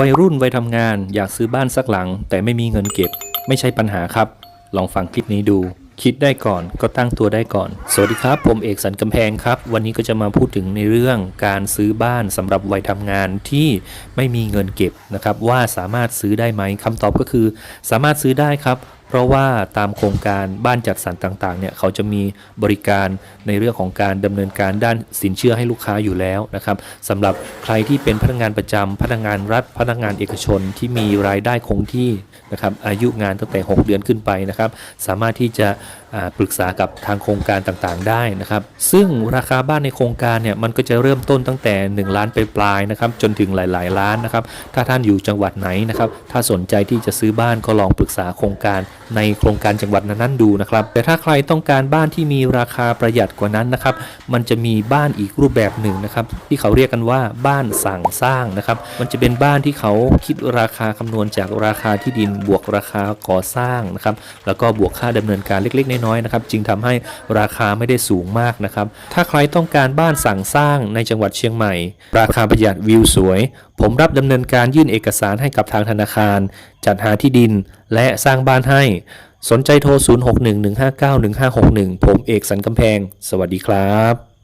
วัยรุ่นวัยทำงานอยากซื้อบ้านสักหลัง แต่ไม่มีเงินเก็บ ไม่ใช่ปัญหาครับ ลองฟังคลิปนี้ดู คิดได้ก่อนก็ตั้งตัวได้ก่อน สวัสดีครับ ผมเอกสันกำแพงครับ วันนี้ก็จะมาพูดถึงในเรื่องการซื้อบ้านสำหรับวัยทำงานที่ไม่มีเงินเก็บนะครับว่าสามารถซื้อได้ไหมคำตอบก็คือ สามารถซื้อได้ครับ เพราะว่าตามโครงการบ้านจัดสรรต่างๆเนี่ยเขาจะมีบริการในเรื่องของการดำเนินการด้านสินเชื่อให้ลูกค้าอยู่แล้วนะครับสำหรับใครที่เป็นพนักงานประจำพนักงานรัฐ พนักงานเอกชนที่มีรายได้คงที่นะครับอายุงานตั้งแต่ 6 เดือนขึ้นไปนะครับ สามารถที่จะ ปรึกษากับทางโครงการต่างๆ ได้นะครับ ซึ่งราคาบ้านในโครงการเนี่ยมันก็จะเริ่มต้นตั้งแต่ 1 ล้านไปปลายนะครับจนถึงหลายๆ ล้านนะครับ ถ้าท่านอยู่จังหวัดไหนนะครับ ถ้าสนใจที่จะซื้อบ้านก็ลองปรึกษาโครงการในโครงการจังหวัดนั้นๆดูนะครับ แต่ถ้าใครต้องการบ้านที่มีราคาประหยัดกว่านั้นนะครับ มันจะมีบ้านอีกรูปแบบหนึ่งนะครับ ที่เขาเรียกกันว่าบ้านสั่งสร้างนะครับ มันจะเป็นบ้านที่เขาคิดราคาคำนวณจากราคาที่ดินบวกราคาก่อสร้างนะครับ แล้วก็บวกค่าดำเนินการเล็กๆน้อยๆนะครับจึงทำให้ราคาไม่ได้สูงมากนะครับถ้าใครต้องการบ้านสั่งสร้างในจังหวัดเชียงใหม่ ราคาประหยัดวิวสวย ผมรับดำเนินการยื่นเอกสารให้กับทางธนาคาร จัดหาที่ดินและสร้างบ้านให้สนใจโทร 0611591561 ผมเอกสันกำแพง สวัสดีครับ